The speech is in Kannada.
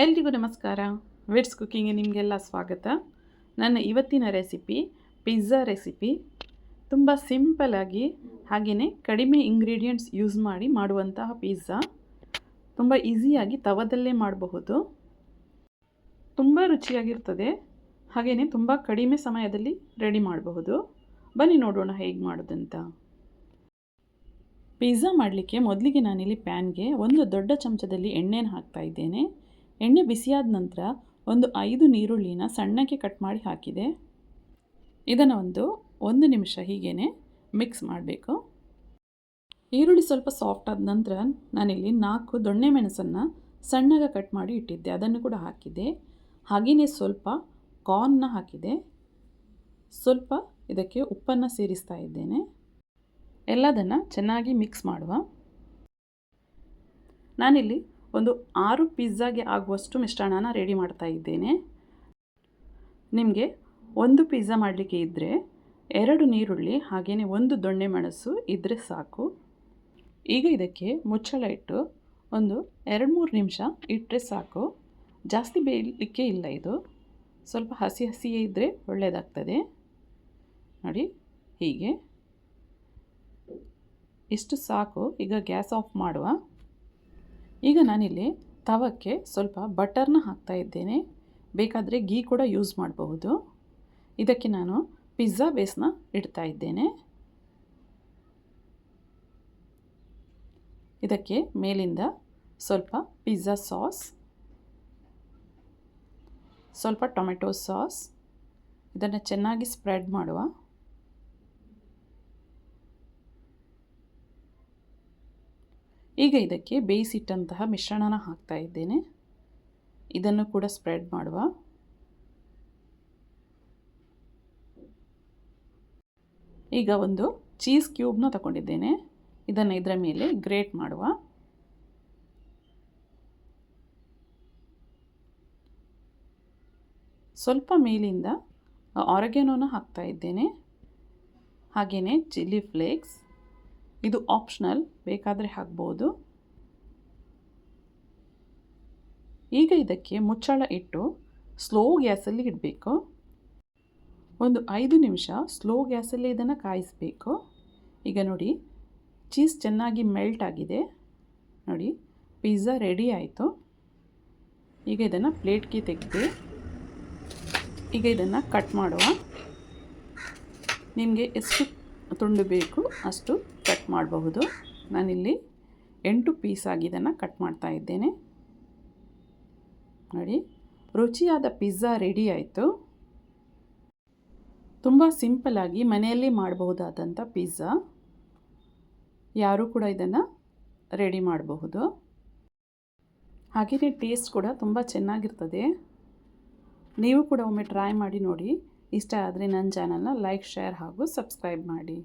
ಎಲ್ರಿಗೂ ನಮಸ್ಕಾರ. ವಿಡ್ಸ್ ಕುಕ್ಕಿಂಗ್ಗೆ ನಿಮಗೆಲ್ಲ ಸ್ವಾಗತ. ನನ್ನ ಇವತ್ತಿನ ರೆಸಿಪಿ ಪಿಜ್ಜಾ ರೆಸಿಪಿ ತುಂಬ ಸಿಂಪಲಾಗಿ ಹಾಗೆಯೇ ಕಡಿಮೆ ಇಂಗ್ರೀಡಿಯೆಂಟ್ಸ್ ಯೂಸ್ ಮಾಡಿ ಮಾಡುವಂತಹ ಪಿಜ್ಜಾ ತುಂಬ ಈಸಿಯಾಗಿ ತವದಲ್ಲೇ ಮಾಡಬಹುದು. ತುಂಬ ರುಚಿಯಾಗಿರ್ತದೆ. ಹಾಗೆಯೇ ತುಂಬ ಕಡಿಮೆ ಸಮಯದಲ್ಲಿ ರೆಡಿ ಮಾಡಬಹುದು. ಬನ್ನಿ ನೋಡೋಣ ಹೇಗೆ ಮಾಡೋದಂತ. ಪಿಜ್ಜಾ ಮಾಡಲಿಕ್ಕೆ ಮೊದಲಿಗೆ ನಾನಿಲ್ಲಿ ಪ್ಯಾನ್ಗೆ ಒಂದು ದೊಡ್ಡ ಚಮಚದಲ್ಲಿ ಎಣ್ಣೆನ ಹಾಕ್ತಾ ಇದ್ದೇನೆ. ಎಣ್ಣೆ ಬಿಸಿಯಾದ ನಂತರ ಒಂದು ಐದು ನೀರುಳ್ಳಿನ ಸಣ್ಣಕ್ಕೆ ಕಟ್ ಮಾಡಿ ಹಾಕಿದೆ. ಇದನ್ನು ಒಂದು ಒಂದು ನಿಮಿಷ ಹೀಗೇ ಮಿಕ್ಸ್ ಮಾಡಬೇಕು. ಈರುಳ್ಳಿ ಸ್ವಲ್ಪ ಸಾಫ್ಟ್ ಆದ ನಂತರ ನಾನಿಲ್ಲಿ ನಾಲ್ಕು ದೊಣ್ಣೆ ಮೆಣಸನ್ನು ಸಣ್ಣಗೆ ಕಟ್ ಮಾಡಿ ಇಟ್ಟಿದ್ದೆ. ಅದನ್ನು ಕೂಡ ಹಾಕಿದೆ. ಹಾಗೆಯೇ ಸ್ವಲ್ಪ ಕಾರ್ನ್ನ ಹಾಕಿದೆ. ಸ್ವಲ್ಪ ಇದಕ್ಕೆ ಉಪ್ಪನ್ನು ಸೇರಿಸ್ತಾ ಇದ್ದೇನೆ. ಎಲ್ಲದನ್ನು ಚೆನ್ನಾಗಿ ಮಿಕ್ಸ್ ಮಾಡುವ. ನಾನಿಲ್ಲಿ ಒಂದು ಆರು ಪಿಜ್ಜಾಗೆ ಆಗುವಷ್ಟು ಮಿಶ್ರಣನ ರೆಡಿ ಮಾಡ್ತಾ ಇದ್ದೇನೆ. ನಿಮಗೆ ಒಂದು ಪಿಜ್ಜಾ ಮಾಡಲಿಕ್ಕೆ ಇದ್ದರೆ ಎರಡು ನೀರುಳ್ಳಿ ಹಾಗೆಯೇ ಒಂದು ದೊಣ್ಣೆ ಮೆಣಸು ಇದ್ದರೆ ಸಾಕು. ಈಗ ಇದಕ್ಕೆ ಮುಚ್ಚಳ ಇಟ್ಟು ಒಂದು ಎರಡು ಮೂರು ನಿಮಿಷ ಇಟ್ಟರೆ ಸಾಕು. ಜಾಸ್ತಿ ಬೇಯಲಿಕ್ಕೆ ಇಲ್ಲ ಇದು. ಸ್ವಲ್ಪ ಹಸಿ ಹಸಿಯೇ ಇದ್ದರೆ ಒಳ್ಳೆಯದಾಗ್ತದೆ ನೋಡಿ, ಹೀಗೆ. ಇಷ್ಟು ಸಾಕು. ಈಗ ಗ್ಯಾಸ್ ಆಫ್ ಮಾಡುವ. ಈಗ ನಾನಿಲ್ಲಿ ತವಕ್ಕೆ ಸ್ವಲ್ಪ ಬಟರ್ನ ಹಾಕ್ತಾ ಇದ್ದೇನೆ. ಬೇಕಾದರೆ ಗೀ ಕೂಡ ಯೂಸ್ ಮಾಡಬಹುದು. ಇದಕ್ಕೆ ನಾನು ಪಿಜ್ಜಾ ಬೇಸ್ನ ಇಡ್ತಾ ಇದ್ದೇನೆ. ಇದಕ್ಕೆ ಮೇಲಿಂದ ಸ್ವಲ್ಪ ಪಿಜ್ಜಾ ಸಾಸ್, ಸ್ವಲ್ಪ ಟೊಮೆಟೊ ಸಾಸ್, ಇದನ್ನು ಚೆನ್ನಾಗಿ ಸ್ಪ್ರೆಡ್ ಮಾಡುವ. ಈಗ ಇದಕ್ಕೆ ಬೇಯಿಸಿಟ್ಟಂತಹ ಮಿಶ್ರಣನ ಹಾಕ್ತಾ ಇದ್ದೇನೆ. ಇದನ್ನು ಕೂಡ ಸ್ಪ್ರೆಡ್ ಮಾಡುವ. ಈಗ ಒಂದು ಚೀಸ್ ಕ್ಯೂಬ್ನ ತಗೊಂಡಿದ್ದೇನೆ. ಇದನ್ನು ಇದರ ಮೇಲೆ ಗ್ರೇಟ್ ಮಾಡುವ. ಸ್ವಲ್ಪ ಮೇಲಿಂದ ಆರಗೇನೋನ ಹಾಕ್ತಾ ಇದ್ದೇನೆ. ಹಾಗೆಯೇ ಚಿಲ್ಲಿ ಫ್ಲೇಕ್ಸ್. ಇದು ಆಪ್ಷನಲ್ ಬೇಕಾದರೆ ಹಾಕ್ಬೋದು. ಈಗ ಇದಕ್ಕೆ ಮುಚ್ಚಳ ಇಟ್ಟು ಸ್ಲೋ ಗ್ಯಾಸಲ್ಲಿ ಇಡಬೇಕು. ಒಂದು ಐದು ನಿಮಿಷ ಸ್ಲೋ ಗ್ಯಾಸಲ್ಲಿ ಇದನ್ನು ಕಾಯಿಸಬೇಕು. ಈಗ ನೋಡಿ ಚೀಸ್ ಚೆನ್ನಾಗಿ ಮೆಲ್ಟ್ ಆಗಿದೆ. ನೋಡಿ ಪಿಜ್ಜಾ ರೆಡಿ ಆಯಿತು. ಈಗ ಇದನ್ನು ಪ್ಲೇಟ್ಗೆ ತೆಗೆದು, ಈಗ ಇದನ್ನು ಕಟ್ ಮಾಡುವ. ನಿಮಗೆ ಎಷ್ಟು ತುಂಡು ಬೇಕು, ಅಷ್ಟು ಕಟ್ ಮಾಡಬಹುದು. ನಾನಿಲ್ಲಿ ಎಂಟು ಪೀಸಾಗಿ ಇದನ್ನು ಕಟ್ ಮಾಡ್ತಾ ಇದ್ದೇನೆ. ನೋಡಿ, ರುಚಿಯಾದ ಪಿಜ್ಜಾ ರೆಡಿ ಆಯಿತು. ತುಂಬ ಸಿಂಪಲಾಗಿ ಮನೆಯಲ್ಲಿ ಮಾಡಬಹುದಾದಂಥ ಪಿಜ್ಜಾ ಯಾರೂ ಕೂಡ ಇದನ್ನು ರೆಡಿ ಮಾಡಬಹುದು. ಹಾಗೆಯೇ ಟೇಸ್ಟ್ ಕೂಡ ತುಂಬ ಚೆನ್ನಾಗಿರ್ತದೆ. ನೀವು ಕೂಡ ಒಮ್ಮೆ ಟ್ರೈ ಮಾಡಿ ನೋಡಿ. ಇಷ್ಟ ಆದರೆ ನನ್ನ ಚಾನಲ್ನ ಲೈಕ್ ಶೇರ್ ಹಾಗೂ ಸಬ್ಸ್ಕ್ರೈಬ್ ಮಾಡಿ.